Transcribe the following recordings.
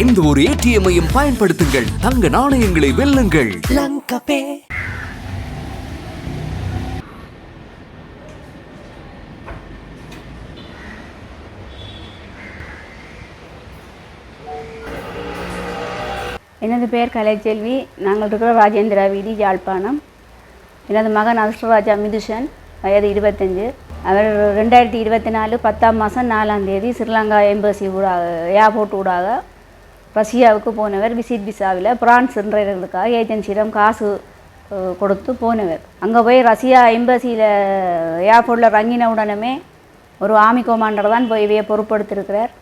எந்த ஒரு ஏடிஎம்மையும் பயன்படுத்துங்கள். தங்க நாணயங்களை வெல்லுங்கள். எனது பெயர் கலைச்செல்வி. நாங்கள் இருக்கிற ராஜேந்திரா வீதி யாழ்ப்பாணம். எனது மகன் அஷ்டராஜா மிதுஷன் வயது இருபத்தஞ்சு. அவர் ரெண்டாயிரத்தி இருபத்தி நாலு பத்தாம் மாதம் நாலாம் தேதி ஸ்ரீலங்கா எம்பசி ஊடாக ஏர்போர்ட் ஊடாக ரஷ்யாவுக்கு போனவர் விசிட் விசாவில் பிரான்ஸ் சென்றவர்களுக்காக ஏஜென்சியிடம் காசு கொடுத்து போனவர். அங்கே போய் ரஷ்யா எம்பசியில் ஏர்போர்ட்டில் இறங்கின உடனே ஒரு ஆர்மி கமாண்டர் தான் போய் இவையை பொறுப்படுத்திருக்கிறார்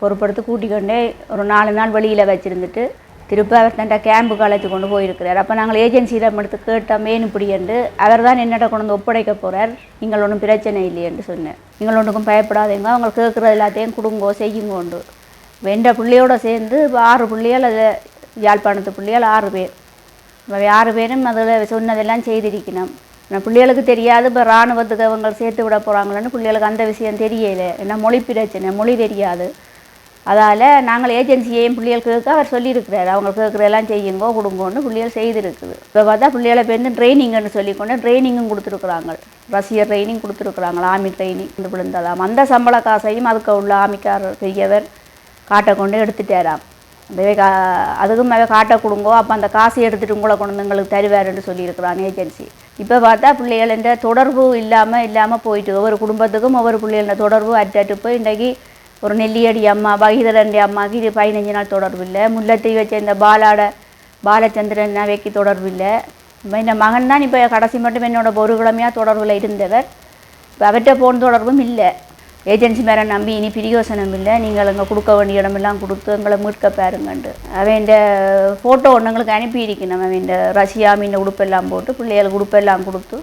பொறுப்படுத்தி கூட்டிக்கொண்டே ஒரு நாலு நாள் வெளியில் வச்சுருந்துட்டு திருப்பி அவர் தன்ட்ட கேம்புக்கு அழைச்சி கொண்டு போயிருக்கிறார். அப்போ நாங்கள் ஏஜென்சியிடம் எடுத்து கேட்டோம் ஏன் இப்படி? என்று. அவர் தான் என்னட்ட கொண்டு வந்து ஒப்படைக்க போகிறார் நீங்கள் ஒன்றும் பிரச்சனை இல்லையென்று சொன்னேன் நீங்கள் ஒன்றுக்கும் பயப்படாதீங்க. அவங்க கேட்குறது எல்லாத்தையும் கொடுங்கோ செய்யுங்கோண்டு. வெண்ட பிள்ளையோட சேர்ந்து ஆறு பிள்ளையால் அதில் யாழ்ப்பாணத்து பிள்ளைகள் ஆறு பேர். ஆறு பேரும் அதில் சொன்னதெல்லாம் செய்திருக்கணும். ஆனால் பிள்ளைகளுக்கு தெரியாது இப்போ இராணுவத்துக்கு அவங்க சேர்த்து விட போகிறாங்களேன்னு பிள்ளைகளுக்கு அந்த விஷயம் தெரியல. ஏன்னா மொழி பிரச்சனை மொழி தெரியாது. அதால் நாங்கள் ஏஜென்சியையும் பிள்ளைகள் கேட்க அவர் சொல்லியிருக்கிறார். அவங்க கேட்குறதெல்லாம் செய்யுங்கோ கொடுங்கோன்னு பிள்ளைகள் செய்திருக்குது. இப்போ பார்த்தா பிள்ளைகளை பேருந்து ட்ரைனிங்னு சொல்லிக்கொண்டு ட்ரைனிங்கும் கொடுத்துருக்குறாங்க. ரசிகர் ட்ரைனிங் கொடுத்துருக்குறாங்க ஆர்மி ட்ரைனிங். வந்து விழுந்ததாம். அந்த சம்பள காசையும் அதுக்கு உள்ள ஆமிக்கார் பெரியவர் காட்டை கொண்டு எடுத்துட்டாராம். அந்த கா அதுக்கும் மேலே காட்டை கொடுங்கோ அப்போ அந்த காசு எடுத்துட்டு உங்களை கொண்டு வந்து எங்களுக்கு தருவாருன்னு சொல்லியிருக்கிறான் ஏஜென்சி. இப்போ பார்த்தா பிள்ளைகள் தொடர்பு இல்லாமல் இல்லாமல் போயிட்டு ஒவ்வொரு குடும்பத்துக்கும் ஒவ்வொரு பிள்ளைகள தொடர்பு அட்டாட்டு போய் இன்றைக்கி ஒரு நெல்லியடி அம்மா பகிதரண்டி அம்மாவுக்கு இது பதினஞ்சு நாள் தொடர்பு இல்லை. முல்லைத்தீவை இந்த பாலாட பாலச்சந்திரன் அவைக்கு தொடர்பு இல்லை. இப்போ இந்த மகன் தான் இப்போ கடைசி மட்டும் என்னோட ஒரு கிழமையாக தொடர்பில் இருந்தவர். இப்போ அவர்கிட்ட போன தொடர்பும் இல்லை. ஏஜென்சி மேலே நம்பி இனி பிரியோசனம் இல்லை. நீங்கள் அங்கே கொடுக்க வேண்டிய இடமெல்லாம் கொடுத்து எங்களை மீட்க பாருங்கண்டு அவன் இந்த ஃபோட்டோ ஒன்று எங்களுக்கு அனுப்பியிருக்கணும் அவன் இந்த ரஷ்யா மீன் உடுப்பெல்லாம் போட்டு பிள்ளைகளுக்கு உடுப்பெல்லாம் கொடுத்து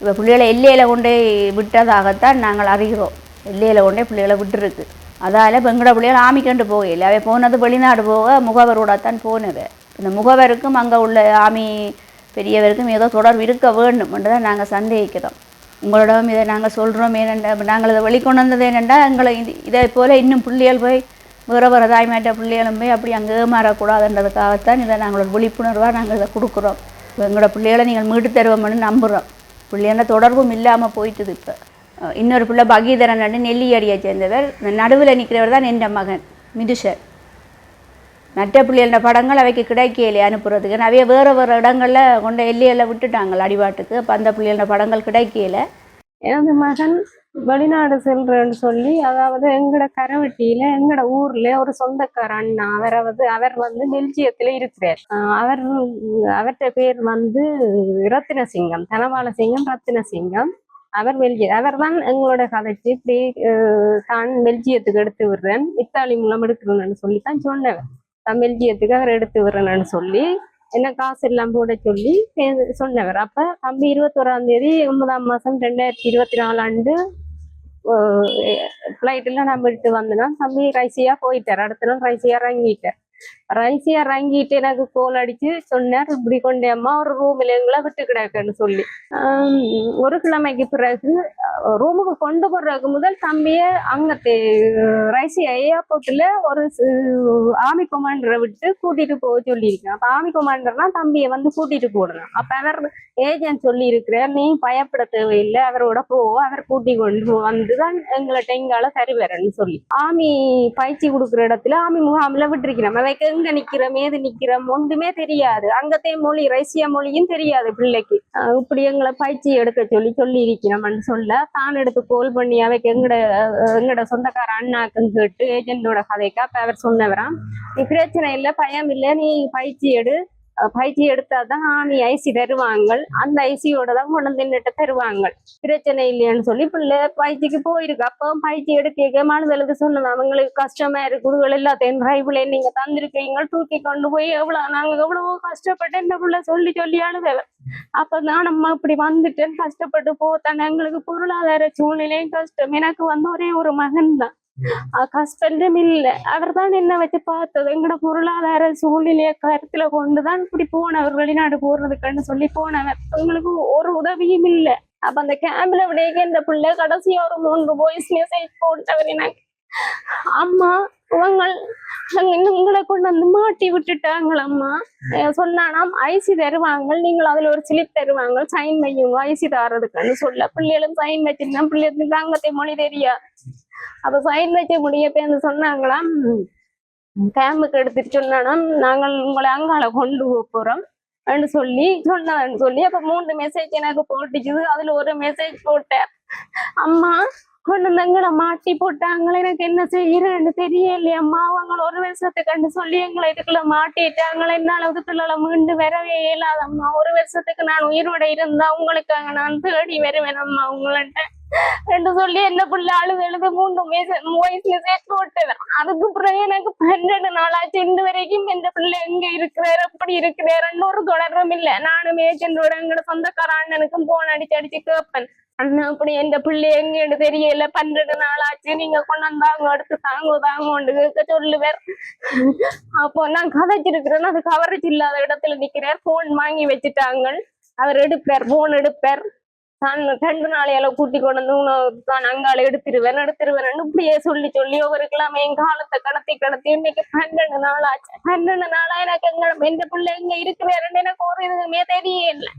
இப்போ பிள்ளைகளை எல்லையில் கொண்டே விட்டதாகத்தான் நாங்கள் அறிகிறோம். எல்லையில் கொண்டே பிள்ளைகளை விட்டுருக்கு. அதால் இப்போ எங்களோட பிள்ளைகள் ஆமிக்கண்டு போகல அவன் போனது வெளிநாடு போக முகவரோட தான் போனவ. இந்த முகவருக்கும் அங்கே உள்ள ஆமி பெரியவருக்கும் ஏதோ தொடர்பு இருக்க வேண்டும் என்று தான் நாங்கள் சந்தேகிக்கிறோம். உங்களிடம் இதை நாங்கள் சொல்கிறோம் ஏனென்றா நாங்கள் இதை வெளிக்கொண்டு வந்தது என்னென்னா எங்களை இது இதை போல் இன்னும் பிள்ளைகள் போய் வேறு வேறு தாய்மாட்ட பிள்ளைகளும் போய் அப்படி அங்கே ஏமாறக்கூடாதுன்றதுக்காகத்தான் இதை நாங்களோட விழிப்புணர்வாக நாங்கள் இதை கொடுக்குறோம். எங்களோட பிள்ளைகளை நீங்கள் மீட்டு தருவோம்னு நம்புகிறோம் பிள்ளைகள தொடர்பும் இல்லாமல் போயிட்டுது இப்போ. இன்னொரு பிள்ளை பகீதரன் நெல்லியடியை சேர்ந்தவர். நடுவில் நிற்கிறவர் தான் என் மகன் மிதுஷர். மற்ற பிள்ளைகளோட படங்கள் அவைக்கு கிடைக்கலையே அனுப்புறதுக்கு. நிறைய வேறு வேறு இடங்களில் கொண்டு எல்லையில் விட்டுட்டாங்க அடிபாட்டுக்கு. அப்போ அந்த பிள்ளைகளோட படங்கள் கிடைக்கல எனது மகன் வெளிநாடு செல்றேன்னு சொல்லி அதாவது எங்கட கரவெட்டியில எங்கட ஊர்ல ஒரு சொந்தக்கார அண்ணா அவரை வந்து அவர் வந்து பெல்ஜியத்துல இருக்கிறார். அவர் அவர்கிட்ட பேர் வந்து ரத்தினசிங்கம் தனபாலசிங்கம் ரத்தினசிங்கம் அவர் பெல்ஜிய அவர் தான் எங்களோட கதைச்சு இப்படி தான் பெல்ஜியத்துக்கு எடுத்து விடுறேன் இத்தாலி மூலம் எடுக்கிறேன்னு சொல்லி தான் சொன்னவர். தமிழ் பெல்ஜியத்துக்கு அவர் எடுத்து விடுறேன்னு சொல்லி என்ன காசு எல்லாம் போட சொல்லி சொன்னவர். அப்ப தம்பி இருபத்தோராம் தேதி ஒன்பதாம் மாசம் ரெண்டாயிரத்தி இருபத்தி நாலு ஆண்டு ஃப்ளைட்டில் நம்ம விட்டு வந்தோன்னா தம்பி ரைசியா போயிட்டார். அடுத்த நாள் ரைசியா இறங்கிட்டார். ரைசியா இறங்கிட்டு எனக்கு கோல் அடிச்சு சொன்னார் இப்படி கொண்டே அம்மா ஒரு ரூமில் எங்களை விட்டு கிடக்குன்னு சொல்லி. ஒரு கிழமைக்கு பிறகு ரூமுக்கு கொண்டு போடுறதுக்கு முதல் தம்பியை அங்கே ரைசியா ஏர்போர்ட்டில் ஒரு ஆர்மி கமாண்டரை விட்டு கூட்டிட்டு போக சொல்லியிருக்கேன். அப்போ ஆர்மி கமாண்டர்னா தம்பியை வந்து கூட்டிட்டு போடணும். அப்போ அவர் ஏஜென்ட் சொல்லி நீ பயப்பட தேவையில்லை. அவரோட போவோம் அவர் கூட்டி கொண்டு வந்து தான் எங்களை டெங்கால சரி வரேன்னு சொல்லி. ஆமி பயிற்சி கொடுக்குற இடத்துல ஆமி முகாமில் விட்டுருக்கிறோம் அவைக்கு எங்கே நிற்கிறோம் ஏது நிற்கிறோம் ஒன்றுமே தெரியாது. அங்கத்தே மொழி ரைசியா மொழியும் தெரியாது பிள்ளைக்கு. இப்படி எங்களை பயிற்சி எடுக்க சொல்லி சொல்லி இருக்கிறோம்னு சொல்ல தான் எடுத்து கோல் பண்ணி அவைக்கு எங்கட எங்கட சொந்தக்கார அண்ணாக்குன்னு கேட்டு ஏஜென்டோட கதைக்கு அப்ப அவர் சொன்னவராம். நீ பிரச்சனை இல்லை பயம் இல்லை நீ பயிற்சி எடு. பயிற்சி பயிற்சி எடுத்தாதான் ஆணி ஐசி தருவாங்க அந்த ஐசியோட தான் கொண்டு தின்னுட்டு தருவாங்க பிரச்சனை இல்லையான்னு சொல்லி பிள்ளை பயிற்சிக்கு போயிருக்கு. அப்போ பயிற்சி எடுக்க மனதளவுக்கு சொன்னது அவங்களுக்கு கஷ்டமா இருக்குது எல்லாத்தையும் டிரைவ்ல நீங்க தந்திருக்கீங்க தூக்கி கொண்டு போய் எவ்வளவு நாங்க எவ்வளவோ கஷ்டப்பட்டு இந்த பிள்ளை சொல்லி சொல்லி அழுதவன் அப்பதான் நம்ம இப்படி வந்துட்டேன் கஷ்டப்பட்டு போத்தானே எங்களுக்கு பொருளாதார சூழ்நிலையும் கஷ்டம். எனக்கு வந்து ஒரே ஒரு மகன் தான் ஹஸ்பண்டும் இல்ல அவர் தான் என்ன வச்சு பார்த்தது எங்களோட பொருளாதார சூழ்நிலையை கருத்துல கொண்டுதான் இப்படி போனவர் வெளிநாடு போறதுக்குன்னு சொல்லி போனவர் உங்களுக்கு ஒரு உதவியும் இல்ல அப்ப அந்த கேம்ப்ல விடையே இந்த பிள்ளை கடைசியா ஒரு மூன்று வாய்ஸ் மெசேஜ் போட்டவர் எனக்கு அம்மா உங்கள் உங்களை கொண்டு வந்து மாட்டி விட்டுட்டாங்க அம்மா சொன்னானாம் ஐசி தருவாங்க நீங்கள் அதுல ஒரு ஸ்லிப் தருவாங்க சைன் வையுங்க ஐசி தாரதுக்குன்னு சொல்ல பிள்ளைகளும் சைன் வச்சிருந்தா பிள்ளைகளுக்கு அங்கத்தை மொழி தெரியாது அப்ப சைன் வச்ச முடிய பேர்ந்து சொன்னாங்களாம். கேம்புக்கு எடுத்துட்டு சொன்னானாம். நாங்கள் உங்களை அங்கால கொண்டு போறோம் சொல்லி சொன்னான்னு சொல்லி. அப்ப மூணு மெசேஜ் எனக்கு போட்டுச்சுது அதுல ஒரு மெசேஜ் போட்டேன். அம்மா கொண்டு வந்தங்களை மாட்டி போட்டாங்களே எனக்கு என்ன செய்யறேன்னு தெரியலையம்மா அவங்க ஒரு வருஷத்துக்கு கண்டு சொல்லி எங்களை இதுக்குள்ள மாட்டிட்டாங்களே. என்னால இதுக்குள்ள மீண்டு வரவே இயலாதம்மா ஒரு வருஷத்துக்கு நான் உயிரோட இருந்தா உங்களுக்காக நான் தேடி வருவேன் அம்மா உங்கள்ட்ட. என்று சொல்லி என்ன பிள்ளை அழுது எழுது மூணு வாய்ஸ் மெசேஜ் போட்டேன் அதுக்கு பிறகு எனக்கு பன்னெண்டு நாளாச்சு. இன்று வரைக்கும் இந்த பிள்ளை எங்க இருக்கிறார் எப்படி இருக்கிறாருன்னு ஒரு தொடர்பும் இல்லை. நானும் ஏஜென்டோட எங்களோட சொந்தக்கார அண்ணனுக்கும் போன் அடிச்சு அடிச்சு கேட்பேன். அண்ணா அப்படி எந்த பிள்ளை எங்கன்னு தெரியல. பன்னெண்டு நாள் ஆச்சு நீங்க கொண்டாந்தாங்க அடுத்து தாங்க தாங்கன்னு கேட்க சொல்லுவார். அப்போ நான் கதைச்சிருக்கிறேன்னு அது கவரேஜ் இல்லாத இடத்துல நிக்கிறேன் போன் வாங்கி வச்சுட்டாங்க. அவர் எடுப்பார் போன் எடுப்பார். நான் ரெண்டு நாளையால கூட்டி கொண்டு வந்து உனக்கு தான் அங்கால எடுத்துருவேன் எடுத்துருவேன் இப்படியே சொல்லி சொல்லி ஒவ்வொருக்கெல்லாம் என் காலத்தை கடத்தி கடத்தி இன்னைக்கு பன்னெண்டு நாள் ஆச்சு. பன்னெண்டு நாளா எனக்கு எங்க எந்த பிள்ளை எங்க இருக்கிறாருன்னு எனக்கு ஒரு இதுவுமே தெரியல